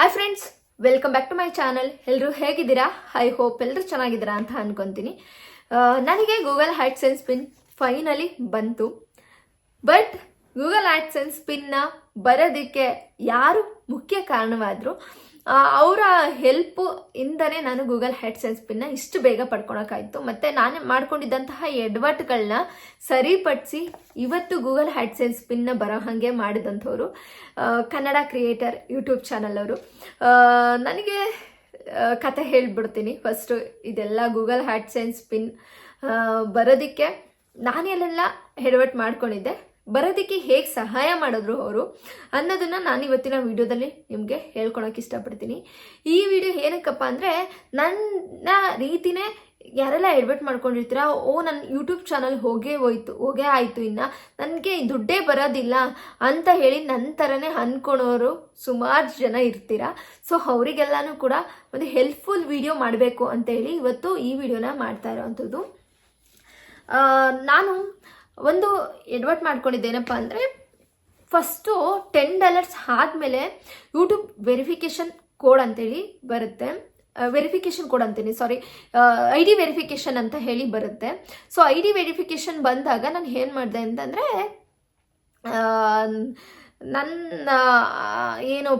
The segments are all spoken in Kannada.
Hi friends welcome back to my channel ಎಲ್ಲರೂ ಹೇಗಿದ್ದೀರಾ? ಐ ಹೋಪ್ ಎಲ್ಲರೂ ಚೆನ್ನಾಗಿದ್ದೀರಾ ಅಂತ ಅನ್ಕೊಂತೀನಿ. ನನಗೆ Google AdSense pin finally ಬಂತು. ಬಟ್ ಗೂಗಲ್ ಹ್ಯಾಟ್ ಸೆನ್ಸ್ ಪಿನ್ನ ಬರೋದಕ್ಕೆ ಯಾರು ಮುಖ್ಯ ಕಾರಣವಾದರು ಅವರ ಹೆಲ್ಪ್ ಇಂದನೇ ನಾನು ಗೂಗಲ್ ಹೆಡ್ ಸೆನ್ಸ್ ಪಿನ್ನ ಇಷ್ಟು ಬೇಗ ಪಡ್ಕೊಳಕ್ಕಾಯ್ತು. ಮತ್ತು ನಾನು ಮಾಡ್ಕೊಂಡಿದ್ದಂತಹ ಎಡ್ವರ್ಟ್ಗಳನ್ನ ಸರಿಪಡಿಸಿ ಇವತ್ತು ಗೂಗಲ್ ಹೆಡ್ ಸೆನ್ಸ್ ಪಿನ್ನ ಬರೋ ಹಾಗೆ ಮಾಡಿದಂಥವ್ರು ಕನ್ನಡ ಕ್ರಿಯೇಟರ್ ಯೂಟ್ಯೂಬ್ ಚಾನಲ್ ಅವರು. ನನಗೆ ಕತೆ ಹೇಳ್ಬಿಡ್ತೀನಿ. ಫಸ್ಟು ಇದೆಲ್ಲ ಗೂಗಲ್ ಹ್ಯಾಡ್ ಸೆನ್ಸ್ ಪಿನ್ ಬರೋದಕ್ಕೆ ನಾನೆಲ್ಲೆಲ್ಲ ಹೆಡ್ವರ್ಟ್ ಮಾಡ್ಕೊಂಡಿದ್ದೆ. ಬರೋದಕ್ಕೆ ಹೇಗೆ ಸಹಾಯ ಮಾಡಿದ್ರು ಅವರು ಅನ್ನೋದನ್ನ ನಾನು ಇವತ್ತಿನ ವಿಡಿಯೋದಲ್ಲಿ ನಿಮಗೆ ಹೇಳ್ಕೊಳಕ್ಕೆ ಇಷ್ಟಪಡ್ತೀನಿ. ಈ ವಿಡಿಯೋ ಏನಕ್ಕಪ್ಪ ಅಂದರೆ ನನ್ನ ರೀತಿನೇ ಯಾರೆಲ್ಲ ಎಡ್ವರ್ಟ್ ಮಾಡ್ಕೊಂಡಿರ್ತೀರಾ, ಓ ನನ್ನ ಯೂಟ್ಯೂಬ್ ಚಾನಲ್ ಹೋಗೇ ಹೋಯ್ತು, ಹೋಗೇ ಆಯಿತು ಇನ್ನು, ನನಗೆ ದುಡ್ಡೇ ಬರೋದಿಲ್ಲ ಅಂತ ಹೇಳಿ ನನ್ನ ಥರನೇ ಅಂದ್ಕೊಳೋರು ಸುಮಾರು ಜನ ಇರ್ತೀರಾ. ಸೊ ಅವರಿಗೆಲ್ಲನೂ ಕೂಡ ಒಂದು ಹೆಲ್ಪ್ಫುಲ್ ವಿಡಿಯೋ ಮಾಡಬೇಕು ಅಂತೇಳಿ ಇವತ್ತು ಈ ವಿಡಿಯೋನ ಮಾಡ್ತಾ ಇರೋವಂಥದ್ದು. ನಾನು ಒಂದು ಎಡ್ವರ್ಟ್ ಮಾಡ್ಕೊಂಡಿದ್ದೇನಪ್ಪ ಅಂದರೆ ಫಸ್ಟು ಟೆನ್ ಡಾಲರ್ಸ್ ಆದಮೇಲೆ ಯೂಟ್ಯೂಬ್ ವೆರಿಫಿಕೇಷನ್ ಕೋಡ್ ಅಂತೇಳಿ ಬರುತ್ತೆ. ವೆರಿಫಿಕೇಷನ್ ಕೋಡ್ ಅಂತೀನಿ ಸಾರಿ ಐ ಡಿ ವೆರಿಫಿಕೇಷನ್ ಅಂತ ಹೇಳಿ ಬರುತ್ತೆ. ಸೊ ಐ ಡಿ ವೆರಿಫಿಕೇಷನ್ ಬಂದಾಗ ನಾನು ಏನು ಮಾಡಿದೆ ಅಂತಂದರೆ ನನ್ನ ಏನು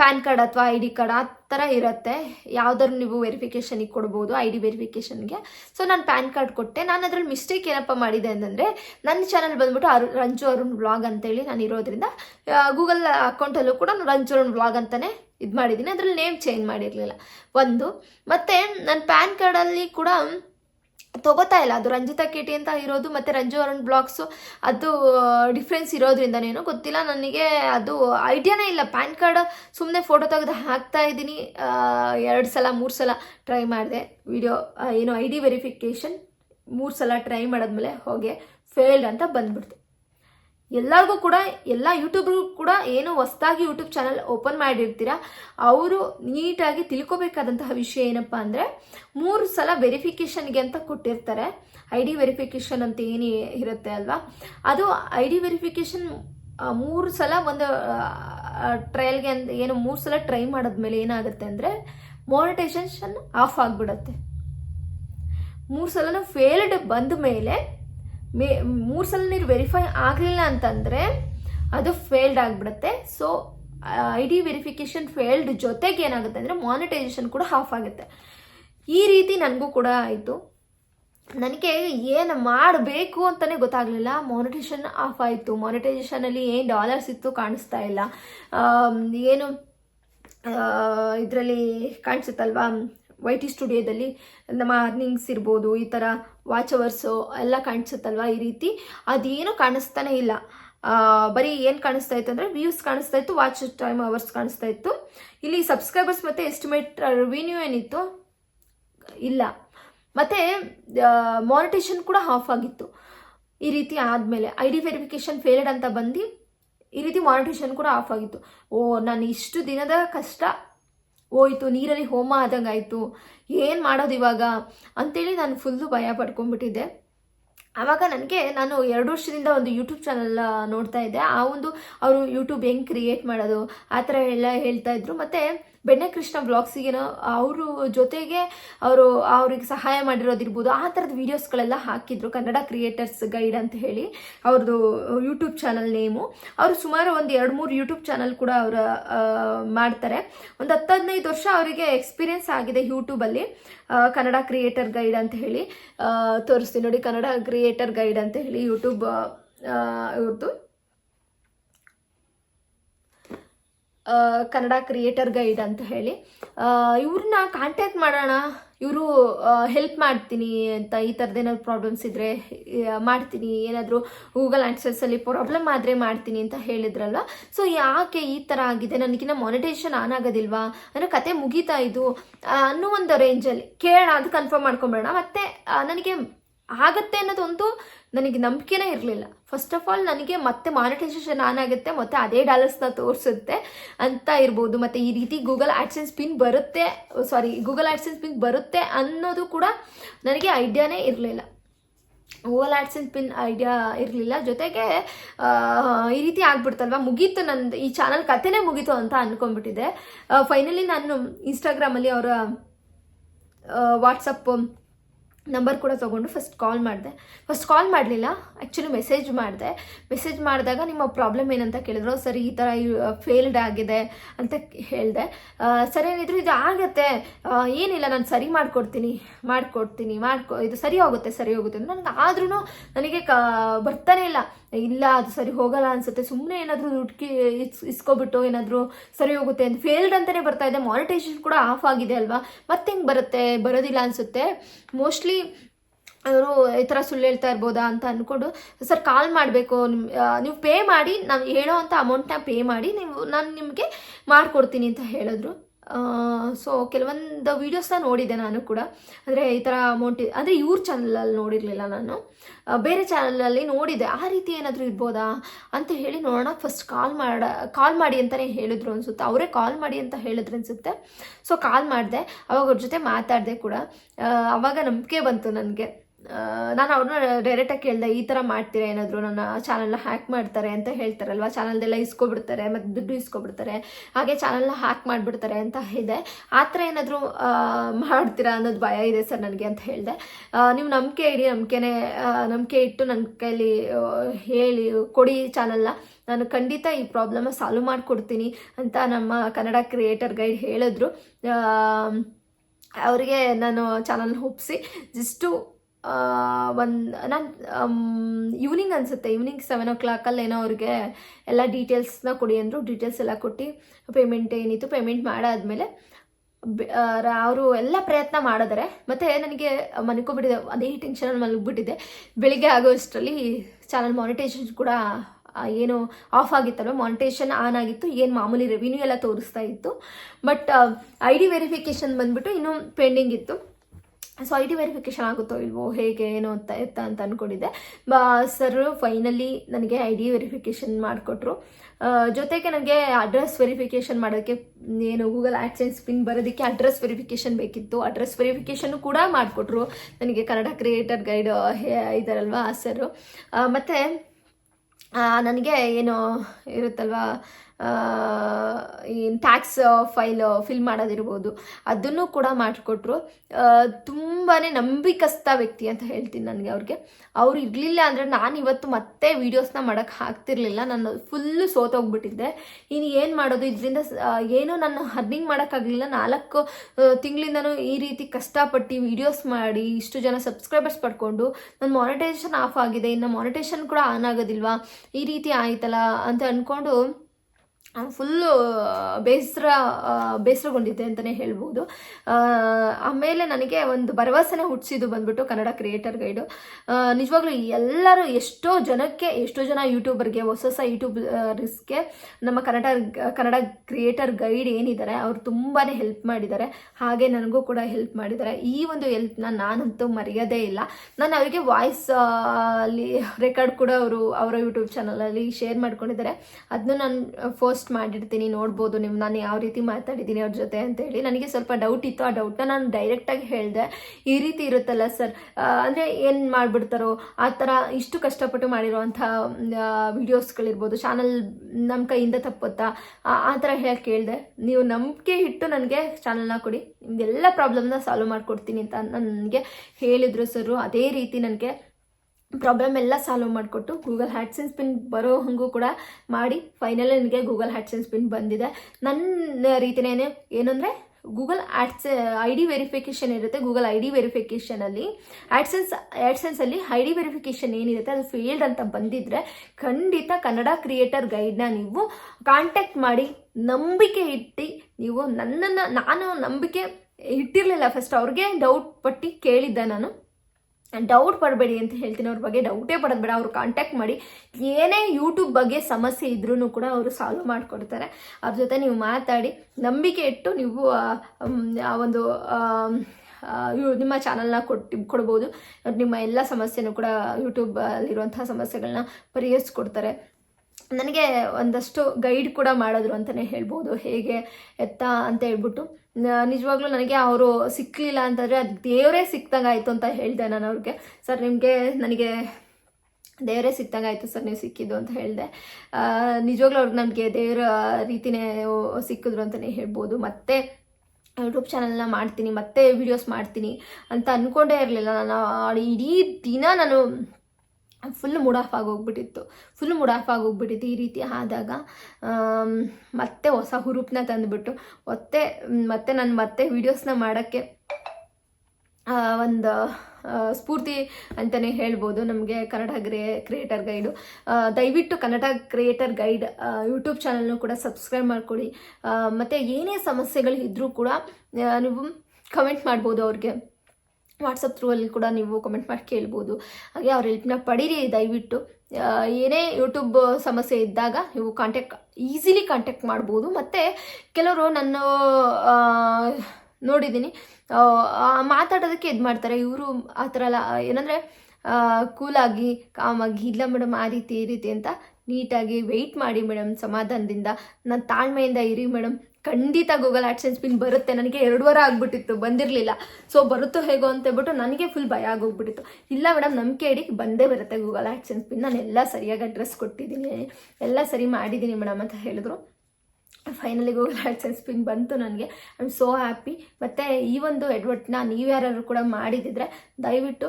ಪ್ಯಾನ್ ಕಾರ್ಡ್ ಅಥವಾ ಐ ಡಿ ಕಾರ್ಡ್ ಆ ಥರ ಇರುತ್ತೆ. ಯಾವ್ದಾರು ನೀವು ವೆರಿಫಿಕೇಷನಿಗೆ ಕೊಡ್ಬೋದು, ಐ ಡಿ ವೆರಿಫಿಕೇಷನ್ಗೆ ಸೊ ನಾನು ಪ್ಯಾನ್ ಕಾರ್ಡ್ ಕೊಟ್ಟೆ. ನಾನು ಅದ್ರಲ್ಲಿ ಮಿಸ್ಟೇಕ್ ಏನಪ್ಪ ಮಾಡಿದೆ ಅಂತಂದರೆ, ನನ್ನ ಚಾನಲ್ ಬಂದ್ಬಿಟ್ಟು ಅರು, ರಂಜು ಅರುಣ್ ವ್ಲಾಗ್ ಅಂತೇಳಿ ನಾನು ಇರೋದ್ರಿಂದ ಗೂಗಲ್ ಅಕೌಂಟಲ್ಲೂ ಕೂಡ ರಂಜು ಅರುಣ್ ವ್ಲಾಗ್ ಅಂತಲೇ ಇದು ಮಾಡಿದ್ದೀನಿ. ಅದ್ರಲ್ಲಿ ನೇಮ್ ಚೇಂಜ್ ಮಾಡಿರಲಿಲ್ಲ. ಒಂದು, ಮತ್ತು ನನ್ನ ಪ್ಯಾನ್ ಕಾರ್ಡಲ್ಲಿ ಕೂಡ ತಗೋತಾ ಇಲ್ಲ. ಅದು ರಂಜಿತಾ ಕೆಟಿ ಅಂತ ಇರೋದು ಮತ್ತು ರಂಜು ಅರುಣ್ ಬ್ಲಾಗ್ಸು, ಅದು ಡಿಫ್ರೆನ್ಸ್ ಇರೋದ್ರಿಂದನೇನೋ ಗೊತ್ತಿಲ್ಲ. ನನಗೆ ಅದು ಐಡಿಯಾನೇ ಇಲ್ಲ. ಪ್ಯಾನ್ ಕಾರ್ಡ್ ಸುಮ್ಮನೆ ಫೋಟೋ ತೆಗೆದು ಹಾಕ್ತಾ ಇದ್ದೀನಿ. ಎರಡು ಸಲ, ಮೂರು ಸಲ ಟ್ರೈ ಮಾಡಿದೆ. ವಿಡಿಯೋ ಏನು ಐ ಡಿ ವೆರಿಫಿಕೇಷನ್ ಮೂರು ಸಲ ಟ್ರೈ ಮಾಡಿದ್ಮೇಲೆ ಹೋಗಿ ಫೇಲ್ಡ್ ಅಂತ ಬಂದ್ಬಿಡ್ತು. ಎಲ್ಲರಿಗೂ ಕೂಡ, ಎಲ್ಲ ಯೂಟ್ಯೂಬ್ರು ಕೂಡ ಏನು ಹೊಸ್ದಾಗಿ ಯೂಟ್ಯೂಬ್ ಚಾನಲ್ ಓಪನ್ ಮಾಡಿರ್ತೀರ, ಅವರು ನೀಟಾಗಿ ತಿಳ್ಕೊಬೇಕಾದಂತಹ ವಿಷಯ ಏನಪ್ಪ ಅಂದರೆ, ಮೂರು ಸಲ ವೆರಿಫಿಕೇಷನ್ಗೆ ಅಂತ ಕೊಟ್ಟಿರ್ತಾರೆ. ಐ ಡಿ ವೆರಿಫಿಕೇಷನ್ ಅಂತ ಏನು ಇರುತ್ತೆ ಅಲ್ವಾ? ಅದು ಐ ಡಿ ವೆರಿಫಿಕೇಷನ್ ಮೂರು ಸಲ ಒಂದು ಟ್ರಯಲ್ಗೆ ಅಂತ ಏನು ಮೂರು ಸಲ ಟ್ರೈ ಮಾಡಿದ್ಮೇಲೆ ಏನಾಗುತ್ತೆ ಅಂದರೆ ಮೋನಿಟೈಸೇಷನ್ ಆಫ್ ಆಗಿಬಿಡತ್ತೆ. ಮೂರು ಸಲನೂ ಫೇಲ್ಡ್ ಬಂದ ಮೇಲೆ ಮೇ, ಮೂರು ಸಲ ನೀರು ವೆರಿಫೈ ಆಗಲಿಲ್ಲ ಅಂತಂದರೆ ಅದು ಫೇಲ್ಡ್ ಆಗಿಬಿಡುತ್ತೆ. So I D verification failed ಜೊತೆಗೆ ಏನಾಗುತ್ತೆ ಅಂದರೆ ಮಾನಿಟೈಸೇಷನ್ ಕೂಡ ಹಾಫ್ ಆಗುತ್ತೆ. ಈ ರೀತಿ ನನಗೂ ಕೂಡ ಆಯಿತು. ನನಗೆ ಏನು ಮಾಡಬೇಕು ಅಂತಲೇ ಗೊತ್ತಾಗಲಿಲ್ಲ. ಮಾನಿಟೈಸೇಷನ್ ಆಫ್ ಆಯಿತು. ಮಾನಿಟೈಸೇಷನಲ್ಲಿ ಏನು ಡಾಲರ್ಸ್ ಇತ್ತು ಕಾಣಿಸ್ತಾ ಇಲ್ಲ. ಏನು ಇದರಲ್ಲಿ ಕಾಣಿಸುತ್ತಲ್ವಾ? ವೈ ಟಿ ಸ್ಟುಡಿಯೋದಲ್ಲಿ ನಮ್ಮ ಅರ್ನಿಂಗ್ಸ್ ಇರ್ಬೋದು, ಈ ಥರ ವಾಚ್ ಅವರ್ಸು ಎಲ್ಲ ಕಾಣಿಸುತ್ತಲ್ವಾ ಈ ರೀತಿ? ಅದೇನು ಕಾಣಿಸ್ತಾನೆ ಇಲ್ಲ. ಬರೀ ಏನು ಕಾಣಿಸ್ತಾ ಇತ್ತು ಅಂದರೆ ವ್ಯೂಸ್ ಕಾಣಿಸ್ತಾ ಇತ್ತು ವಾಚ್ ಟೈಮ್ ಅವರ್ಸ್ ಕಾಣಿಸ್ತಾ ಇತ್ತು. ಇಲ್ಲಿ ಸಬ್ಸ್ಕ್ರೈಬರ್ಸ್ ಮತ್ತು ಎಸ್ಟಿಮೇಟ್ ರೆವಿನ್ಯೂ ಏನಿತ್ತು? ಇಲ್ಲ. ಮತ್ತು ಮಾನಿಟೇಷನ್ ಕೂಡ ಆಫ್ ಆಗಿತ್ತು. ಈ ರೀತಿ ಆದಮೇಲೆ ಐ ಡಿ ವೆರಿಫಿಕೇಷನ್ ಫೇಲ್ಡ್ ಅಂತ ಬಂದು ಈ ರೀತಿ ಮಾನಿಟೇಷನ್ ಕೂಡ ಆಫ್ ಆಗಿತ್ತು. ಓ, ನಾನು ಇಷ್ಟು ದಿನದ ಕಷ್ಟ ಹೋಯ್ತು, ನೀರಲ್ಲಿ ಹೋಮ ಆದಂಗೆ ಆಯಿತು ಏನು ಮಾಡೋದು ಇವಾಗ? ಅಂತೇಳಿ ನಾನು ಫುಲ್ಲು ಭಯ ಪಡ್ಕೊಂಡ್ಬಿಟ್ಟಿದ್ದೆ. ಆವಾಗ ನನಗೆ ನಾನು ಎರಡು ವರ್ಷದಿಂದ ಒಂದು ಯೂಟ್ಯೂಬ್ ಚಾನಲ್ ನೋಡ್ತಾ ಇದ್ದೆ. ಆ ಒಂದು ಅವರು ಯೂಟ್ಯೂಬ್ ಹೆಂಗೆ ಕ್ರಿಯೇಟ್ ಮಾಡೋದು, ಆ ಥರ ಎಲ್ಲ ಹೇಳ್ತಾ ಇದ್ರು. ಮತ್ತು ಬೆಣ್ಣೆ ಕೃಷ್ಣ ಬ್ಲಾಗ್ಸಿಗೇನೋ ಅವರು ಜೊತೆಗೆ ಅವರು ಅವ್ರಿಗೆ ಸಹಾಯ ಮಾಡಿರೋದಿರ್ಬೋದು. ಆ ಥರದ ವೀಡಿಯೋಸ್ಗಳೆಲ್ಲ ಹಾಕಿದ್ರು. ಕನ್ನಡ ಕ್ರಿಯೇಟರ್ಸ್ ಗೈಡ್ ಅಂತ ಹೇಳಿ ಅವ್ರದ್ದು ಯೂಟ್ಯೂಬ್ ಚಾನಲ್ ನೇಮು ಅವರು ಸುಮಾರು ಒಂದು ಎರಡು ಮೂರು ಯೂಟ್ಯೂಬ್ ಚಾನಲ್ ಕೂಡ ಅವರು ಮಾಡ್ತಾರೆ. ಒಂದು ಹತ್ತು ಹದಿನೈದು ವರ್ಷ ಅವರಿಗೆ ಎಕ್ಸ್ಪೀರಿಯನ್ಸ್ ಆಗಿದೆ ಯೂಟ್ಯೂಬಲ್ಲಿ ಕನ್ನಡ ಕ್ರಿಯೇಟರ್ ಗೈಡ್ ಅಂತ ಹೇಳಿ ತೋರಿಸ್ತೀನಿ ನೋಡಿ. ಕನ್ನಡ ಕ್ರಿಯೇಟರ್ ಗೈಡ್ ಅಂತ ಹೇಳಿ ಯೂಟ್ಯೂಬ್ ಇವ್ರದ್ದು ಆ, ಕನ್ನಡ ಕ್ರಿಯೇಟರ್ ಗೈಡ್ ಅಂತ ಹೇಳಿ. ಇವ್ರನ್ನ ಕಾಂಟ್ಯಾಕ್ಟ್ ಮಾಡೋಣ, ಇವರು ಹೆಲ್ಪ್ ಮಾಡ್ತೀನಿ ಅಂತ ಈ ಥರದ್ದು ಏನಾದ್ರು ಪ್ರಾಬ್ಲಮ್ಸ್ ಇದ್ದರೆ ಮಾಡ್ತೀನಿ, ಏನಾದರೂ ಗೂಗಲ್ ಆನ್ಸರ್ಸಲ್ಲಿ ಪ್ರಾಬ್ಲಮ್ ಆದರೆ ಮಾಡ್ತೀನಿ ಅಂತ ಹೇಳಿದ್ರಲ್ವ? ಸೊ ಯಾಕೆ ಈ ಥರ ಆಗಿದೆ? ನನಗಿನ್ನ ಮೊನಿಟೇಷನ್ ಆನ್ ಆಗೋದಿಲ್ವಾ? ಅಂದರೆ ಕತೆ ಮುಗೀತಾ ಇದು ಅನ್ನೋ ಒಂದು ರೇಂಜಲ್ಲಿ ಕೇಳೋಣ, ಅದು ಕನ್ಫರ್ಮ್ ಮಾಡ್ಕೊಂಬಿಡೋಣ ಮತ್ತು ನನಗೆ ಆಗತ್ತೆ ಅನ್ನೋದೊಂದು ನನಗೆ ನಂಬಿಕೆನೇ ಇರಲಿಲ್ಲ. ಫಸ್ಟ್ ಆಫ್ ಆಲ್ ನನಗೆ ಮತ್ತೆ ಮಾನಿಟೈಸೇಷನ್ ಆನ್ ಆಗುತ್ತೆ, ಮತ್ತೆ ಅದೇ ಡಾಲರ್ಸ್ನ ತೋರಿಸುತ್ತೆ ಅಂತ ಇರ್ಬೋದು. ಮತ್ತು ಈ ರೀತಿ ಗೂಗಲ್ ಆ್ಯಡ್ಸೆನ್ಸ್ ಪಿನ್ ಬರುತ್ತೆ ಸಾರಿ ಗೂಗಲ್ ಆ್ಯಡ್ಸೆನ್ಸ್ ಪಿನ್ ಬರುತ್ತೆ ಅನ್ನೋದು ಕೂಡ ನನಗೆ ಐಡಿಯಾನೇ ಇರಲಿಲ್ಲ. ಗೂಗಲ್ ಆ್ಯಡ್ಸೆನ್ಸ್ ಪಿನ್ ಐಡಿಯಾ ಇರಲಿಲ್ಲ. ಜೊತೆಗೆ ಈ ರೀತಿ ಆಗ್ಬಿಡ್ತಲ್ವ? ಮುಗೀತು ನಂದು, ಈ ಚಾನಲ್ ಕಥೆನೇ ಮುಗೀತು ಅಂತ ಅಂದ್ಕೊಂಡ್ಬಿಟ್ಟಿದೆ ಫೈನಲಿ ನಾನು ಇನ್ಸ್ಟಾಗ್ರಾಮಲ್ಲಿ ಅವರ ವಾಟ್ಸಪ್ ನಂಬರ್ ಕೂಡ ತೊಗೊಂಡು ಫಸ್ಟ್ ಕಾಲ್ ಮಾಡಿದೆ. ಫಸ್ಟ್ ಕಾಲ್ ಮಾಡಲಿಲ್ಲ ಆ್ಯಕ್ಚುಲಿ ಮೆಸೇಜ್ ಮಾಡಿದೆ. ಮೆಸೇಜ್ ಮಾಡಿದಾಗ ನಿಮ್ಮ ಪ್ರಾಬ್ಲಮ್ ಏನಂತ ಕೇಳಿದ್ರು ಸರಿ, ಈ ಥರ ಫೇಲ್ಡ್ ಆಗಿದೆ ಅಂತ ಹೇಳಿದೆ. ಸರಿ ಏನಿದ್ರು ಇದು ಆಗತ್ತೆ. ಏನಿಲ್ಲ, ನಾನು ಸರಿ ಮಾಡಿಕೊಡ್ತೀನಿ ಮಾಡಿಕೊಡ್ತೀನಿ, ಮಾಡ್ಕೊ, ಇದು ಸರಿ ಹೋಗುತ್ತೆ ಸರಿ ಹೋಗುತ್ತೆ ನನಗೆ ಆದ್ರೂ ನನಗೆ ಕ, ಬರ್ತಾನೆ ಇಲ್ಲ. ಇಲ್ಲ, ಅದು ಸರಿ ಹೋಗಲ್ಲ ಅನ್ಸುತ್ತೆ. ಸುಮ್ಮನೆ ಏನಾದರೂ ದುಡ್ಡು ಇಸ್, ಇಸ್ಕೊಬಿಟ್ಟು ಏನಾದರೂ ಸರಿ ಹೋಗುತ್ತೆ ಅಂತ ಫೇಲ್ಡ್ ಅಂತಲೇ ಬರ್ತಾ ಇದೆ. ಮಾನಿಟೈಸೇಷನ್ ಕೂಡ ಆಫ್ ಆಗಿದೆ ಅಲ್ವಾ? ಮತ್ತೆ ಹೆಂಗೆ ಬರುತ್ತೆ? ಬರೋದಿಲ್ಲ ಅನಿಸುತ್ತೆ. ಮೋಸ್ಟ್ಲಿ ಅವರು ಈ ಥರ ಸುಳ್ಳು ಹೇಳ್ತಾ ಇರ್ಬೋದಾ ಅಂತ ಅಂದ್ಕೊಂಡು ಸರ್ ಕಾಲ್ ಮಾಡಬೇಕು. ನೀವು ಪೇ ಮಾಡಿ ನಾನು ಹೇಳೋ ಅಂಥ ಅಮೌಂಟ್ನ ಪೇ ಮಾಡಿ, ನೀವು, ನಾನು ನಿಮಗೆ ಮಾಡಿಕೊಡ್ತೀನಿ ಅಂತ ಹೇಳಿದ್ರು. ಸೊ ಕೆಲವೊಂದು ವೀಡಿಯೋಸ್ನ ನೋಡಿದ್ದೆ ನಾನು ಕೂಡ. ಅಂದರೆ ಈ ಥರ ಅಮೌಂಟ್ ಅಂದರೆ ಇವ್ರ ಚಾನಲಲ್ಲಿ ನೋಡಿರಲಿಲ್ಲ ನಾನು. ಬೇರೆ ಚಾನಲಲ್ಲಿ ನೋಡಿದೆ ಆ ರೀತಿ ಏನಾದರೂ ಇರ್ಬೋದಾ ಅಂತ ಹೇಳಿ ನೋಡೋಣ. ಫಸ್ಟ್ ಕಾಲ್ ಮಾಡ ಕಾಲ್ ಮಾಡಿ ಅಂತಲೇ ಹೇಳಿದ್ರು ಅನಿಸುತ್ತೆ. ಅವರೇ ಕಾಲ್ ಮಾಡಿ ಅಂತ ಹೇಳಿದ್ರು ಅನಿಸುತ್ತೆ. ಸೊ ಕಾಲ್ ಮಾಡಿದೆ. ಅವಾಗ ಅವ್ರ ಜೊತೆ ಮಾತಾಡಿದೆ ಕೂಡ. ಅವಾಗ ನಂಬಿಕೆ ಬಂತು ನನಗೆ. ನಾನು ಅವ್ರನ್ನ ಡೈರೆಕ್ಟಾಗಿ ಕೇಳಿದೆ, ಈ ಥರ ಮಾಡ್ತೀರಾ ಏನಾದರೂ, ನನ್ನ ಚಾನಲ್ನ ಹ್ಯಾಕ್ ಮಾಡ್ತಾರೆ ಅಂತ ಹೇಳ್ತಾರಲ್ವ? ಚಾನಲ್ದೆಲ್ಲ ಇಸ್ಕೊಬಿಡ್ತಾರೆ, ಮತ್ತು ದುಡ್ಡು ಇಸ್ಕೊಬಿಡ್ತಾರೆ. ಹಾಗೆ ಚಾನಲ್ನ ಹ್ಯಾಕ್ ಮಾಡಿಬಿಡ್ತಾರೆ ಅಂತ ಇದೆ ಆ ಥರ ಏನಾದರೂ ಮಾಡ್ತೀರಾ ಅನ್ನೋದು ಭಯ ಇದೆ ಸರ್ ನನಗೆ ಅಂತ ಹೇಳಿದೆ. ನೀವು ನಂಬಿಕೆ ಇಡಿ ನಂಬಿಕೆನೇ ನಂಬಿಕೆ ಇಟ್ಟು ನನ್ನ ಕೈಲಿ ಹೇಳಿ, ಕೊಡಿ ಚಾನಲ್ನ ನಾನು ಖಂಡಿತ ಈ ಪ್ರಾಬ್ಲಮ್ನ ಸಾಲ್ವ್ ಮಾಡಿಕೊಡ್ತೀನಿ ಅಂತ ನಮ್ಮ ಕನ್ನಡ ಕ್ರಿಯೇಟರ್ ಗೈಡ್ ಹೇಳಿದ್ರು. ಅವರಿಗೆ ನಾನು ಚಾನಲ್ನ ಒಪ್ಪಿಸಿ ಜಸ್ಟು ಒಂದು, ನಾನು ಈವ್ನಿಂಗ್ ಅನಿಸುತ್ತೆ. ಈವ್ನಿಂಗ್ ಸೆವೆನ್ ಓ ಕ್ಲಾಕಲ್ಲಿ ಏನೋ ಅವ್ರಿಗೆ ಎಲ್ಲ ಡೀಟೇಲ್ಸ್ನ ಕೊಡಿ ಅಂದರು. ಡೀಟೇಲ್ಸ್ ಎಲ್ಲ ಕೊಟ್ಟು ಪೇಮೆಂಟ್ ಏನಿತ್ತು ಪೇಮೆಂಟ್ ಮಾಡಾದಮೇಲೆ ಅವರು ಎಲ್ಲ ಪ್ರಯತ್ನ ಮಾಡಿದರೆ. ಮತ್ತು ನನಗೆ ಮಲ್ಕೊಬಿಟ್ಟಿದೆ ಅದೇ ಟೆನ್ಷನಲ್ಲಿ ಮಲಗಿಬಿಟ್ಟಿದೆ ಬೆಳಿಗ್ಗೆ ಆಗೋಷ್ಟರಲ್ಲಿ ಚಾನಲ್ ಮಾನಿಟೇಷನ್ ಕೂಡ ಏನು ಆಫ್ ಆಗಿತ್ತಲ್ವ? ಮಾನಿಟೇಷನ್ ಆನ್ ಆಗಿತ್ತು. ಏನು ಮಾಮೂಲಿ ರೆವಿನ್ಯೂ ಎಲ್ಲ ತೋರಿಸ್ತಾ ಇತ್ತು. ಬಟ್ ಐ ಡಿ ವೆರಿಫಿಕೇಷನ್ ಬಂದ್ಬಿಟ್ಟು ಇನ್ನೂ ಪೆಂಡಿಂಗ್ ಇತ್ತು. ಸೊ ಐ ಡಿ ವೆರಿಫಿಕೇಷನ್ ಆಗುತ್ತೋ ಇಲ್ವೋ, ಹೇಗೆ, ಏನು ಅಂತ, ಎತ್ತ ಅಂತ ಅಂದ್ಕೊಂಡಿದ್ದೆ ಬಾ ಸರ್ ಫೈನಲಿ ನನಗೆ ಐ ಡಿ ವೆರಿಫಿಕೇಷನ್ ಮಾಡಿಕೊಟ್ರು. ಜೊತೆಗೆ ನನಗೆ ಅಡ್ರೆಸ್ ವೆರಿಫಿಕೇಷನ್ ಮಾಡೋಕ್ಕೆ, ಏನು ಗೂಗಲ್ ಆ್ಯಡ್ಸೆನ್ಸ್ ಪಿನ್ ಬರೋದಕ್ಕೆ ಅಡ್ರೆಸ್ ವೆರಿಫಿಕೇಷನ್ ಬೇಕಿತ್ತು. ಅಡ್ರೆಸ್ ವೆರಿಫಿಕೇಶನ್ ಕೂಡ ಮಾಡಿಕೊಟ್ರು. ನನಗೆ ಕನ್ನಡ ಕ್ರಿಯೇಟರ್ ಗೈಡ್ ಇದಾರಲ್ವಾ, ಆ ಸರು ಮತ್ತು ನನಗೆ, ಏನು, ಇರುತ್ತಲ್ವ ಏನು ಟ್ಯಾಕ್ಸ್ ಫೈಲ್ ಫಿಲ್ ಮಾಡೋದಿರ್ಬೋದು. ಅದನ್ನು ಕೂಡ ಮಾಡಿಕೊಟ್ರು. ತುಂಬಾ ನಂಬಿಕಸ್ಥ ವ್ಯಕ್ತಿ ಅಂತ ಹೇಳ್ತೀನಿ ನನಗೆ ಅವ್ರಿಗೆ. ಅವ್ರು ಇರಲಿಲ್ಲ ಅಂದರೆ ನಾನು ಇವತ್ತು ಮತ್ತೆ ವೀಡಿಯೋಸ್ನ ಮಾಡೋಕ್ಕೆ ಆಗ್ತಿರ್ಲಿಲ್ಲ. ನಾನು ಫುಲ್ಲು ಸೋತೋಗ್ಬಿಟ್ಟಿದ್ದೆ. ಇನ್ನು ಏನು ಮಾಡೋದು? ಇದರಿಂದ ಏನೂ ನಾನು ಅರ್ನಿಂಗ್ ಮಾಡೋಕ್ಕಾಗಲಿಲ್ಲ ನಾಲ್ಕು ತಿಂಗಳಿಂದನೂ ಈ ರೀತಿ ಕಷ್ಟಪಟ್ಟು ವೀಡಿಯೋಸ್ ಮಾಡಿ ಇಷ್ಟು ಜನ ಸಬ್ಸ್ಕ್ರೈಬರ್ಸ್ ಪಡ್ಕೊಂಡು ನನ್ನ ಮಾನಿಟೈಸೇಷನ್ ಆಫ್ ಆಗಿದೆ. ಇನ್ನು ಮಾನಿಟೇಷನ್ ಕೂಡ ಆನ್ ಆಗೋದಿಲ್ವಾ? ಈ ರೀತಿ ಆಯ್ತಲ್ಲ ಅಂತ ಅಂದ್ಕೊಂಡು ಫುಲ್ಲು ಬೇಸರ ಬೇಸರಗೊಂಡಿದ್ದೆ ಅಂತಲೇ ಹೇಳ್ಬೋದು. ಆಮೇಲೆ ನನಗೆ ಒಂದು ಭರವಸೆನ ಹುಟ್ಟಿಸಿದ್ದು ಬಂದ್ಬಿಟ್ಟು ಕನ್ನಡ ಕ್ರಿಯೇಟರ್ ಗೈಡು. ನಿಜವಾಗ್ಲೂ ಎಲ್ಲರೂ ಎಷ್ಟೋ ಜನಕ್ಕೆ, ಎಷ್ಟೋ ಜನ ಯೂಟ್ಯೂಬರ್ಗೆ ಹೊಸ ಹೊಸ ಯೂಟ್ಯೂಬ್ ರಿಸ್ಕ್ಗೆ ನಮ್ಮ ಕನ್ನಡ ಕನ್ನಡ ಕ್ರಿಯೇಟರ್ ಗೈಡ್ ಏನಿದ್ದಾರೆ, ಅವರು ತುಂಬಾ ಹೆಲ್ಪ್ ಮಾಡಿದ್ದಾರೆ. ಹಾಗೆ ನನಗೂ ಕೂಡ ಹೆಲ್ಪ್ ಮಾಡಿದ್ದಾರೆ. ಈ ಒಂದು ಹೆಲ್ಪ್ನ ನಾನಂತೂ ಮರೆಯೋದೇ ಇಲ್ಲ. ನಾನು ಅವರಿಗೆ ವಾಯ್ಸ್ ಅಲ್ಲಿ ರೆಕಾರ್ಡ್ ಕೂಡ ಅವರು, ಅವರ ಯೂಟ್ಯೂಬ್ ಚಾನಲಲ್ಲಿ ಶೇರ್ ಮಾಡ್ಕೊಂಡಿದ್ದಾರೆ. ಅದನ್ನು ನಾನು ಪೋಸ್ಟ್ ಮಾಡಿರ್ತೀನಿ, ನೋಡ್ಬೋದು ನಿಮ್ಮ ನಾನು ಯಾವ ರೀತಿ ಮಾತಾಡಿದ್ದೀನಿ ಅವ್ರ ಜೊತೆ ಅಂತೇಳಿ ನನಗೆ ಸ್ವಲ್ಪ ಡೌಟ್ ಇತ್ತು. ಆ ಡೌಟ್ನ ನಾನು ಡೈರೆಕ್ಟಾಗಿ ಹೇಳಿದೆ. ಈ ರೀತಿ ಇರುತ್ತಲ್ಲ ಸರ್? ಅಂದರೆ ಏನು ಮಾಡಿಬಿಡ್ತಾರೋ? ಆ ಥರ ಇಷ್ಟು ಕಷ್ಟಪಟ್ಟು ಮಾಡಿರುವಂಥ ವೀಡಿಯೋಸ್ಗಳಿರ್ಬೋದು ಚಾನಲ್ ನಮ್ಮ ಕೈಯಿಂದ ತಪ್ಪುತ್ತಾ? ಆ- ಥರ ಹೇಳಿ, ಕೇಳಿದೆ. ನೀವು ನಂಬಿಕೆ ಇಟ್ಟು ನನಗೆ ಚಾನಲ್ನ ಕೊಡಿ. ನಿಮ್ದೆಲ್ಲ ಪ್ರಾಬ್ಲಮ್ನ ಸಾಲ್ವ್ ಮಾಡಿಕೊಡ್ತೀನಿ ಅಂತ ನನಗೆ ಹೇಳಿದರು ಸರ್. ಅದೇ ರೀತಿ ನನಗೆ ಪ್ರಾಬ್ಲಮ್ ಎಲ್ಲ ಸಾಲ್ವ್ ಮಾಡಿಕೊಟ್ಟು ಗೂಗಲ್ ಹ್ಯಾಡ್ಸೆನ್ಸ್ ಪಿನ್ ಬರೋ ಹಂಗೂ ಕೂಡ ಮಾಡಿ ಫೈನಲ್ ನನಗೆ ಗೂಗಲ್ ಹ್ಯಾಡ್ಸೆನ್ಸ್ ಪಿನ್ ಬಂದಿದೆ. ನನ್ನ ರೀತಿನೇ ಏನಂದರೆ Google ads I D verification ಇರುತ್ತೆ ಗೂಗಲ್ ಐ ಡಿ ವೆರಿಫಿಕೇಷನಲ್ಲಿ ಆಡ್ಸೆನ್ಸ್ ಆಡ್ಸೆನ್ಸಲ್ಲಿ ಐ ಡಿ ವೆರಿಫಿಕೇಷನ್ ಏನಿರುತ್ತೆ ಅದು ಫೇಲ್ಡ್ ಅಂತ ಬಂದಿದ್ರೆ ಖಂಡಿತ ಕನ್ನಡ ಕ್ರಿಯೇಟರ್ ಗೈಡ್ನ ನೀವು ಕಾಂಟ್ಯಾಕ್ಟ್ ಮಾಡಿ ನಂಬಿಕೆ ಇಟ್ಟು ನೀವು ನನ್ನನ್ನು, ನಾನು ನಂಬಿಕೆ ಇಟ್ಟಿರಲಿಲ್ಲ ಫಸ್ಟ್ ಅವ್ರಿಗೆ ಡೌಟ್ ಪಟ್ಟಿ ಕೇಳಿದ್ದೆ ನಾನು. ಡೌಟ್ ಪಡಬೇಡಿ ಅಂತ ಹೇಳ್ತೀನಿ ಅವ್ರ ಬಗ್ಗೆ ಡೌಟೇ ಪಡೋದು ಬೇಡ. ಅವ್ರು ಕಾಂಟ್ಯಾಕ್ಟ್ ಮಾಡಿ. ಏನೇ ಯೂಟ್ಯೂಬ್ ಬಗ್ಗೆ ಸಮಸ್ಯೆ ಇದ್ರೂ ಕೂಡ ಅವರು ಸಾಲ್ವ್ ಮಾಡಿಕೊಡ್ತಾರೆ. ಅವ್ರ ಜೊತೆ ನೀವು ಮಾತಾಡಿ ನಂಬಿಕೆ ಇಟ್ಟು ನೀವು ಆ, ಒಂದು ನಿಮ್ಮ ಚಾನಲ್ನ ಕೊಟ್ಟು ಕೊಡ್ಬೋದು. ನಿಮ್ಮ ಎಲ್ಲ ಸಮಸ್ಯೆನೂ ಕೂಡ ಯೂಟ್ಯೂಬಲ್ಲಿರುವಂತಹ ಸಮಸ್ಯೆಗಳನ್ನ ಪರಿಹರಿಸ್ಕೊಡ್ತಾರೆ. ನನಗೆ ಒಂದಷ್ಟು ಗೈಡ್ ಕೂಡ ಮಾಡಿದ್ರು ಅಂತಲೇ ಹೇಳ್ಬೋದು. ಹೇಗೆ ಎತ್ತ ಅಂತ ಹೇಳ್ಬಿಟ್ಟು. ನಿಜವಾಗ್ಲೂ ನನಗೆ ಅವರು ಸಿಕ್ಕಲಿಲ್ಲ ಅಂತಂದರೆ ಅದು ದೇವರೇ ಸಿಕ್ಕಿದಂಗೆ ಆಯಿತು ಅಂತ ಹೇಳಿದೆ ನಾನು ಅವ್ರಿಗೆ. ಸರ್, ನಿಮಗೆ, ನನಗೆ ದೇವರೇ ಸಿಕ್ದಂಗಾಯ್ತು ಸರ್, ನೀವು ಸಿಕ್ಕಿದ್ದು ಅಂತ ಹೇಳಿದೆ. ನಿಜವಾಗ್ಲೂ ಅವ್ರಿಗೆ ನನಗೆ ದೇವರ ರೀತಿನೇ ಸಿಕ್ಕಿದ್ರು ಅಂತಲೇ ಹೇಳ್ಬೋದು. ಮತ್ತೆ ಯೂಟ್ಯೂಬ್ ಚಾನಲ್ನ ಮಾಡ್ತೀನಿ, ಮತ್ತೆ ವಿಡಿಯೋಸ್ ಮಾಡ್ತೀನಿ ಅಂತ ಅಂದ್ಕೊಂಡೇ ಇರಲಿಲ್ಲ ನಾನು. ಇಡೀ ದಿನ ನಾನು ಫುಲ್ ಮೂಡ್ ಆಫ್ ಆಗೋಗ್ಬಿಟ್ಟಿತ್ತು. ಫುಲ್ ಮೂಡ್ ಆಫ್ ಆಗೋಗ್ಬಿಟ್ಟಿತ್ತು. ಈ ರೀತಿ ಆದಾಗ ಮತ್ತೆ ಹೊಸ ಹುರುಪನ್ನ ತಂದುಬಿಟ್ಟು, ಮತ್ತೆ ಮತ್ತೆ ನಾನು ಮತ್ತೆ ವೀಡಿಯೋಸ್ನ ಮಾಡೋಕ್ಕೆ ಒಂದು ಸ್ಫೂರ್ತಿ ಅಂತಲೇ ಹೇಳ್ಬೋದು ನಮಗೆ ಕನ್ನಡ ಗ್ರೇ ಕ್ರಿಯೇಟರ್ ಗೈಡು ದಯವಿಟ್ಟು ಕನ್ನಡ ಕ್ರಿಯೇಟರ್ ಗೈಡ್ ಯೂಟ್ಯೂಬ್ ಚಾನಲ್ನು ಕೂಡ ಸಬ್ಸ್ಕ್ರೈಬ್ ಮಾಡ್ಕೊಳ್ಳಿ ಮತ್ತು ಏನೇ ಸಮಸ್ಯೆಗಳು ಇದ್ದರೂ ಕೂಡ ನೀವು ಕಮೆಂಟ್ ಮಾಡ್ಬೋದು ಅವ್ರಿಗೆ. ವಾಟ್ಸಪ್ ಥ್ರೂ ಅಲ್ಲಿ ಕೂಡ ನೀವು ಕಮೆಂಟ್ ಮಾಡಿ ಕೇಳ್ಬೋದು. ಹಾಗೆ ಅವ್ರ ಹೆಲ್ಪ್ನ ಪಡೀರಿ, ದಯವಿಟ್ಟು. ಏನೇ ಯೂಟ್ಯೂಬ್ ಸಮಸ್ಯೆ ಇದ್ದಾಗ ನೀವು ಕಾಂಟ್ಯಾಕ್ಟ್ ಈಸಿಲಿ ಕಾಂಟ್ಯಾಕ್ಟ್ ಮಾಡ್ಬೋದು. ಮತ್ತು ಕೆಲವರು ನನ್ನ ನೋಡಿದ್ದೀನಿ ಮಾತಾಡೋದಕ್ಕೆ ಇದು ಮಾಡ್ತಾರೆ. ಇವರು ಆ ಥರ ಎಲ್ಲ ಏನಂದರೆ ಕೂಲಾಗಿ, ಕಾಮಾಗಿ, ಇಲ್ಲ ಮೇಡಮ್ ಆ ರೀತಿ, ಈ ರೀತಿ ಅಂತ ನೀಟಾಗಿ ವೆಯ್ಟ್ ಮಾಡಿ ಮೇಡಮ್ ಸಮಾಧಾನದಿಂದ. ನನ್ನ ತಾಳ್ಮೆಯಿಂದ ಇರಿ ಮೇಡಮ್ ಖಂಡಿತ ಗೂಗಲ್ ಆಡ್ಸೆನ್ಸ್ ಪಿನ್ ಬರುತ್ತೆ. ನನಗೆ ಎರಡು ವಾರ ಆಗ್ಬಿಟ್ಟಿತ್ತು, ಬಂದಿರಲಿಲ್ಲ. ಸೊ ಬರುತ್ತೋ ಹೇಗೋ ಅಂತ ಹೇಳ್ಬಿಟ್ಟು ನನಗೆ ಫುಲ್ ಭಯ ಆಗೋಗ್ಬಿಟ್ಟಿತ್ತು. ಇಲ್ಲ ಮೇಡಮ್ ನಂಬಿಕೆ ಇಡಿ, ಬಂದೇ ಬರುತ್ತೆ ಗೂಗಲ್ ಆಡ್ಸೆನ್ಸ್ ಪಿನ್ ನಾನು ಎಲ್ಲ ಸರಿಯಾಗಿ ಅಡ್ರೆಸ್ ಕೊಟ್ಟಿದ್ದೀನಿ. ಎಲ್ಲ ಸರಿ ಮಾಡಿದ್ದೀನಿ ಮೇಡಮ್ ಅಂತ ಹೇಳಿದ್ರು. ಫೈನಲಿ ಗೂಗಲ್ ಆಡ್ಸೆನ್ಸ್ ಪಿನ್ ಬಂತು ನನಗೆ. ಐ ಆಮ್ ಸೋ ಹ್ಯಾಪಿ ಮತ್ತು ಈ ಒಂದು ಎಡ್ವರ್ಟ್ನ ನೀವು ಯಾರು ಕೂಡ ಮಾಡಿದಿದ್ರೆ ದಯವಿಟ್ಟು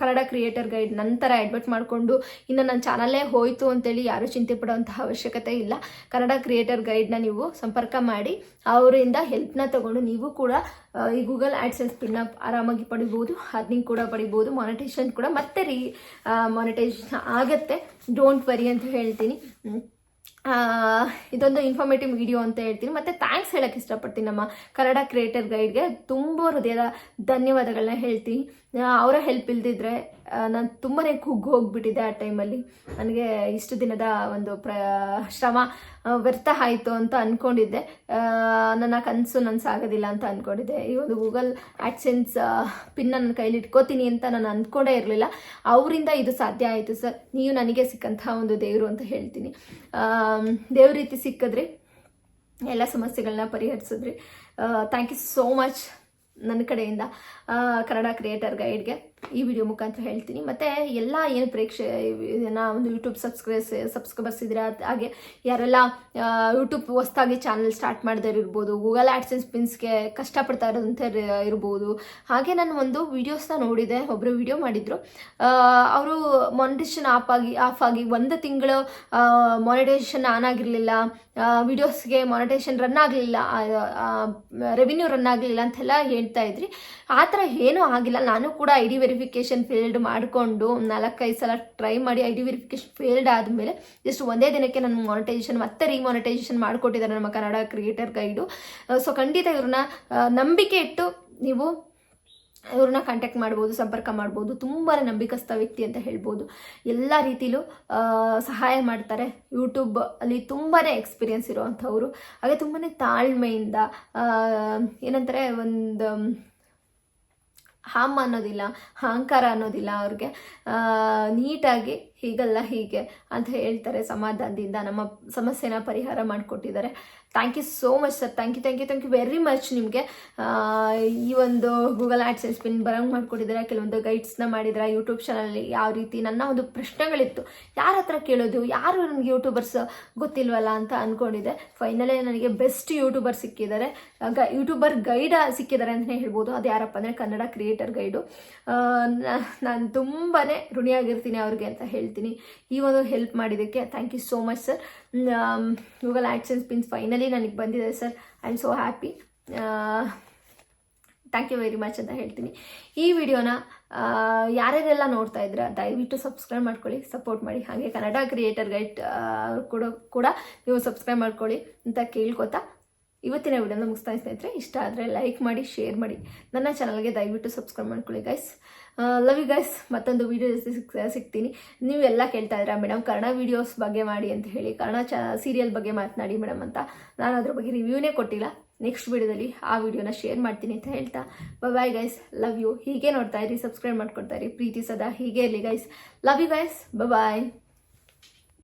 ಕನ್ನಡ ಕ್ರಿಯೇಟರ್ ಗೈಡ್ ನಂತರ ಎಡ್ವರ್ಟ್ ಮಾಡಿಕೊಂಡು ಇನ್ನು ನನ್ನ ಚಾನಲ್ಲೇ ಹೋಯಿತು ಅಂತೇಳಿ ಯಾರೂ ಚಿಂತೆ ಪಡುವಂತಹ ಅವಶ್ಯಕತೆ ಇಲ್ಲ. ಕನ್ನಡ ಕ್ರಿಯೇಟರ್ ಗೈಡ್ನ ನೀವು ಸಂಪರ್ಕ ಮಾಡಿ, ಅವರಿಂದ ಹೆಲ್ಪ್ನ ತಗೊಂಡು ನೀವು ಕೂಡ ಈ ಗೂಗಲ್ ಆಡ್ಸೆನ್ಸ್ ಪಿನ್ನ ಆರಾಮಾಗಿ ಪಡಿಬೋದು ಅರ್ನಿಂಗ್ ಕೂಡ ಪಡಿಬೋದು ಮಾನಿಟೇಷನ್ ಕೂಡ ಮತ್ತೆ ರೀ ಮಾನಿಟೈಸೇಷನ್ ಆಗತ್ತೆ. ಡೋಂಟ್ ವರಿ ಅಂತ ಹೇಳ್ತೀನಿ. ಇದೊಂದು ಇನ್ಫಾರ್ಮೇಟಿವ್ ವಿಡಿಯೋ ಅಂತ ಹೇಳ್ತೀನಿ. ಮತ್ತೆ ಥ್ಯಾಂಕ್ಸ್ ಹೇಳಕ್ಕೆ ಇಷ್ಟಪಡ್ತೀನಿ ನಮ್ಮ ಕನ್ನಡ ಕ್ರಿಯೇಟರ್ ಗೈಡ್ಗೆ ತುಂಬ ಹೃದಯದ ಧನ್ಯವಾದಗಳನ್ನ ಹೇಳ್ತೀನಿ. ಅವರ ಹೆಲ್ಪ್ ಇಲ್ದಿದ್ರೆ ನಾನು ತುಂಬಾ ಕುಗ್ಗು ಹೋಗ್ಬಿಟ್ಟಿದ್ದೆ ಆ ಟೈಮಲ್ಲಿ ನನಗೆ ಇಷ್ಟು ದಿನದ ಒಂದು ಪ್ರ, ಶ್ರಮ ವ್ಯರ್ಥ ಆಯಿತು ಅಂತ ಅಂದ್ಕೊಂಡಿದ್ದೆ ನನ್ನ ಕನಸು ನನಸಾಗೋದಿಲ್ಲ ಅಂತ ಅಂದ್ಕೊಂಡಿದ್ದೆ ಈ ಒಂದು ಗೂಗಲ್ ಆ್ಯಡ್ಸೆನ್ಸ್ ಪಿನ್ ನನ್ನ ಕೈಲಿ ಇಟ್ಕೋತೀನಿ ಅಂತ ನಾನು ಅಂದ್ಕೊಂಡೇ ಇರಲಿಲ್ಲ. ಅವರಿಂದ ಇದು ಸಾಧ್ಯ ಆಯಿತು ಸರ್. ನೀವು ನನಗೆ ಸಿಕ್ಕಂತಹ ಒಂದು ದೇವರು ಅಂತ ಹೇಳ್ತೀನಿ. ದೇವ್ರ ರೀತಿ ಸಿಕ್ಕಿದ್ರಿ ಎಲ್ಲ ಸಮಸ್ಯೆಗಳನ್ನ ಪರಿಹರಿಸಿದ್ರಿ ಥ್ಯಾಂಕ್ ಯು ಸೋ ಮಚ್ ನನ್ನ ಕಡೆಯಿಂದ. ಕನ್ನಡ ಕ್ರಿಯೇಟರ್ ಗೈಡ್ಗೆ ಈ ವಿಡಿಯೋ ಮುಖಾಂತರ ಹೇಳ್ತೀನಿ. ಮತ್ತು ಎಲ್ಲ ಏನು ಪ್ರೇಕ್ಷೆ ಒಂದು ಯೂಟ್ಯೂಬ್ ಸಬ್ಸ್ಕ್ರೈಸ್ ಸಬ್ಸ್ಕ್ರೈಬರ್ಸ್ ಇದ್ರೆ ಹಾಗೆ ಯಾರೆಲ್ಲ ಯೂಟ್ಯೂಬ್ ಹೊಸ್ದಾಗಿ ಚಾನಲ್ ಸ್ಟಾರ್ಟ್ ಮಾಡಿದವ್ರು ಇರ್ಬೋದು ಗೂಗಲ್ ಆ್ಯಡ್ಸೆನ್ಸ್ ಪಿನ್ಸ್ಗೆ ಕಷ್ಟಪಡ್ತಾ ಇರೋಂಥ ಇರ್ಬೋದು, ಹಾಗೆ ನಾನು ಒಂದು ವೀಡಿಯೋಸ್ನ ನೋಡಿದೆ ಒಬ್ಬರು ವಿಡಿಯೋ ಮಾಡಿದರು. ಅವರು ಮಾನಿಟೇಷನ್ ಆಫ್ ಆಗಿ ಆಫ್ ಆಗಿ ಒಂದು ತಿಂಗಳು ಮಾನಿಟೇಷನ್ ಆನ್ ಆಗಿರಲಿಲ್ಲ ವಿಡಿಯೋಸ್ಗೆ ಮಾನಿಟೇಷನ್ ರನ್ ಆಗಲಿಲ್ಲ ರೆವಿನ್ಯೂ ರನ್ ಆಗಲಿಲ್ಲ ಅಂತೆಲ್ಲ ಹೇಳ್ತಾ ಇದ್ರಿ. ಆ ಥರ ಏನೂ ಆಗಿಲ್ಲ. ನಾನು ಕೂಡ ಐ ಡಿ ವೆರಿಫಿಕೇಷನ್ ಫೇಲ್ಡ್ ಮಾಡಿಕೊಂಡು ನಾಲ್ಕೈದು ಸಲ ಟ್ರೈ ಮಾಡಿ ಐ ಡಿ ವೆರಿಫಿಕೇಷನ್ ಫೇಲ್ಡ್ ಆದಮೇಲೆ ಜಸ್ಟ್ ಒಂದೇ ದಿನಕ್ಕೆ ನನ್ನ ಮಾನಿಟೈಸೇಷನ್ ಮತ್ತೆ ರಿಮಾನಿಟೈಸೇಷನ್ ಮಾಡಿಕೊಟ್ಟಿದ್ದಾರೆ ನಮ್ಮ ಕನ್ನಡ ಕ್ರಿಯೇಟರ್ ಗೈಡು ಸೊ ಖಂಡಿತ ಇವ್ರನ್ನ ನಂಬಿಕೆ ಇಟ್ಟು ನೀವು ಇವ್ರನ್ನ ಕಾಂಟ್ಯಾಕ್ಟ್ ಮಾಡ್ಬೋದು, ಸಂಪರ್ಕ ಮಾಡ್ಬೋದು. ತುಂಬಾ ನಂಬಿಕಸ್ಥ ವ್ಯಕ್ತಿ ಅಂತ ಹೇಳ್ಬೋದು. ಎಲ್ಲ ರೀತಿಲೂ ಸಹಾಯ ಮಾಡ್ತಾರೆ. ಯೂಟ್ಯೂಬ್ ಅಲ್ಲಿ ತುಂಬಾ ಎಕ್ಸ್ಪೀರಿಯನ್ಸ್ ಇರುವಂಥವ್ರು. ಹಾಗೆ ತುಂಬಾ ತಾಳ್ಮೆಯಿಂದ ಏನಂತಾರೆ, ಒಂದು ಹಾಮ್ ಅನ್ನೋದಿಲ್ಲ ಅಹಂಕಾರ ಅನ್ನೋದಿಲ್ಲ ಅವ್ರಿಗೆ. ನೀಟಾಗಿ ಹೀಗಲ್ಲ ಹೀಗೆ ಅಂತ ಹೇಳ್ತಾರೆ ಸಮಾಧಾನದಿಂದ. ನಮ್ಮ ಸಮಸ್ಯೆನ ಪರಿಹಾರ ಮಾಡಿಕೊಟ್ಟಿದ್ದಾರೆ. Thank you so much sir thank you thank you thank you very much ನಿಮಗೆ. ಈ ಒಂದು ಗೂಗಲ್ ಆ್ಯಡ್ಸೆನ್ಸ್ ಪಿನ್ ಬರಂಗ್ ಮಾಡಿಕೊಟ್ಟಿದ್ದಾರೆ ಕೆಲವೊಂದು ಗೈಡ್ಸ್ನ ಮಾಡಿದ್ರೆ ಯೂಟ್ಯೂಬ್ ಚಾನಲಲ್ಲಿ ಯಾವ ರೀತಿ ನನ್ನ ಒಂದು ಪ್ರಶ್ನೆಗಳಿತ್ತು. ಯಾರ ಹತ್ರ ಕೇಳೋದು, ಯಾರು ನನಗೆ ಯೂಟ್ಯೂಬರ್ಸ್ ಗೊತ್ತಿಲ್ವಲ್ಲ ಅಂತ ಅಂದ್ಕೊಂಡಿದ್ದೆ ಫೈನಲಿ ನನಗೆ ಬೆಸ್ಟ್ ಯೂಟ್ಯೂಬರ್ ಸಿಕ್ಕಿದ್ದಾರೆ. ಗ ಯೂಟ್ಯೂಬರ್ ಗೈಡ ಸಿಕ್ಕಿದ್ದಾರೆ ಅಂತಲೇ ಹೇಳ್ಬೋದು. ಅದು ಯಾರಪ್ಪ ಅಂದರೆ ಕನ್ನಡ ಕ್ರಿಯೇಟರ್ ಗೈಡು ನಾನು ತುಂಬಾ ಋಣಿಯಾಗಿರ್ತೀನಿ ಅವ್ರಿಗೆ ಅಂತ ಹೇಳ್ತೀನಿ ಈ ಒಂದು ಹೆಲ್ಪ್ ಮಾಡಿದ್ದಕ್ಕೆ thank you so much sir Google AdSense pins finally ನನಗೆ ಬಂದಿದೆ sir I am so happy thank you very much ಅಂತ ಹೇಳ್ತೀನಿ. ಈ ವಿಡಿಯೋನ ಯಾರ್ಯಾರೆಲ್ಲ ನೋಡ್ತಾ ಇದ್ರೆ ದಯವಿಟ್ಟು ಸಬ್ಸ್ಕ್ರೈಬ್ ಮಾಡ್ಕೊಳ್ಳಿ ಸಪೋರ್ಟ್ ಮಾಡಿ. ಹಾಗೆ ಕನ್ನಡ ಕ್ರಿಯೇಟರ್ ಗೈಡ್ ಕೂಡ ಕೂಡ ನೀವು ಸಬ್ಸ್ಕ್ರೈಬ್ ಮಾಡ್ಕೊಳ್ಳಿ ಅಂತ ಕೇಳ್ಕೊತಾ ಇವತ್ತಿನ ವಿಡಿಯೋನ ಮುಗಿಸ್ತಾ ಸ್ನೇಹಿತರೆ. ಇಷ್ಟ ಆದರೆ ಲೈಕ್ ಮಾಡಿ ಶೇರ್ ಮಾಡಿ. ನನ್ನ ಚಾನಲ್ಗೆ ದಯವಿಟ್ಟು ಸಬ್ಸ್ಕ್ರೈಬ್ ಮಾಡ್ಕೊಳ್ಳಿ ಗೈಸ್ ಲವ್ ಯು ಗೈಸ್ ಮತ್ತೊಂದು ವೀಡಿಯೋ ಜೊತೆ ಸಿಗ್ತೀನಿ. ನೀವೆಲ್ಲ ಕೇಳ್ತಾ ಇದ್ದೀರಾ ಮೇಡಮ್ ಕನ್ನಡ ವೀಡಿಯೋಸ್ ಬಗ್ಗೆ ಮಾಡಿ ಅಂತ ಹೇಳಿ ಕನ್ನಡ ಚ ಸೀರಿಯಲ್ ಬಗ್ಗೆ ಮಾತನಾಡಿ ಮೇಡಮ್ ಅಂತ. ನಾನು ಅದ್ರ ಬಗ್ಗೆ ರಿವ್ಯೂನೇ ಕೊಟ್ಟಿಲ್ಲ. ನೆಕ್ಸ್ಟ್ ವಿಡಿಯೋದಲ್ಲಿ ಆ ವಿಡಿಯೋನ ಶೇರ್ ಮಾಡ್ತೀನಿ ಅಂತ ಹೇಳ್ತಾ. ಬಾಯ್ ಗೈಸ್ ಲವ್ ಯು ಹೀಗೆ ನೋಡ್ತಾ ಇರಿ ಸಬ್ಸ್ಕ್ರೈಬ್ ಮಾಡ್ಕೊಡ್ತಾ ಇರಿ. ಪ್ರೀತಿ ಸದಾ ಹೀಗೆ ಇರಲಿ guys love you guys bye